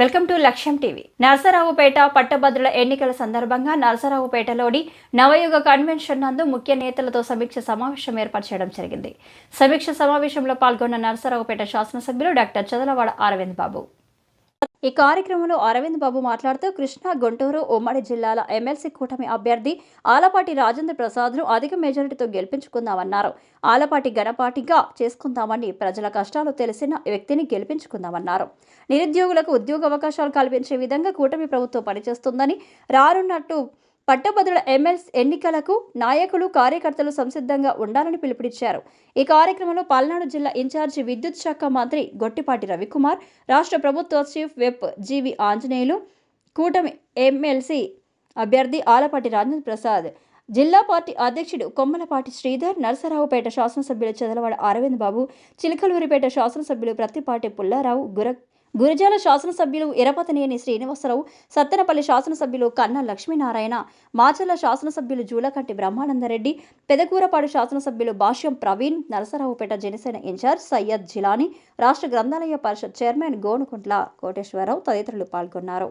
Welcome to Lakshyam TV. Narasaraopet పట్టభద్రుల ఎన్నికల సందర్భంగా నరసరావుపేటలోని నవయుగ కన్వెన్షన్ నందు ముఖ్య నేతలతో సమీక్ష సమావేశం ఏర్పాటు చేయడం జరిగింది. సమీక్ష సమావేశంలో పాల్గొన్న నరసరావుపేట శాసనసభ్యులు డాక్టర్ చదలవాడ అరవింద్ బాబు. ఈ కార్యక్రమంలో అరవింద్ బాబు మాట్లాడుతూ కృష్ణా గుంటూరు ఉమ్మడి జిల్లాల ఎమ్మెల్సీ కూటమి అభ్యర్థి ఆలపాటి రాజేంద్ర ప్రసాద్ను అధిక మెజారిటీతో గెలిపించుకుందామన్నారు. ఆలపాటి గణపాటిగా చేసుకుందామని ప్రజల కష్టాలు తెలిసిన వ్యక్తిని గెలిపించుకుందామన్నారు. నిరుద్యోగులకు ఉద్యోగ అవకాశాలు కల్పించే విధంగా కూటమి ప్రభుత్వం పనిచేస్తుందని రానున్నట్టు పట్టభద్రుల ఎమ్మెల్స్ ఎన్నికలకు నాయకులు కార్యకర్తలు సంసిద్ధంగా ఉండాలని పిలుపునిచ్చారు. ఈ కార్యక్రమంలో పల్నాడు జిల్లా ఇన్ఛార్జి విద్యుత్ శాఖ మంత్రి గొట్టిపాటి రవికుమార్ రాష్ట్ర ప్రభుత్వ చీఫ్ విప్ జీవి ఆంజనేయులు కూటమి ఎమ్మెల్సీ అభ్యర్థి ఆలపాటి రాజేంద్ర ప్రసాద్ జిల్లా పార్టీ అధ్యక్షుడు కొమ్మలపాటి శ్రీధర్ నరసరావుపేట శాసనసభ్యులు చదలవాడ అరవింద్ బాబు చిలకలూరిపేట శాసనసభ్యులు ప్రత్తిపాటి పుల్లారావు గుర గురజాల శాసనసభ్యులు ఎరపతనేని శ్రీనివాసరావు సత్తెనపల్లి శాసనసభ్యులు కన్నా లక్ష్మీనారాయణ మాచర్ల శాసనసభ్యులు జూలకంటి బ్రహ్మానందరెడ్డి పెదకూరపాడు శాసనసభ్యులు భాష్యం ప్రవీణ్ నరసరావుపేట జనసేన ఇన్ఛార్జ్ సయ్యద్ జిలానీ రాష్ట్ర గ్రంథాలయ పరిషత్ చైర్మన్ గోనుకుంట్ల కోటేశ్వరరావు తదితరులు పాల్గొన్నారు.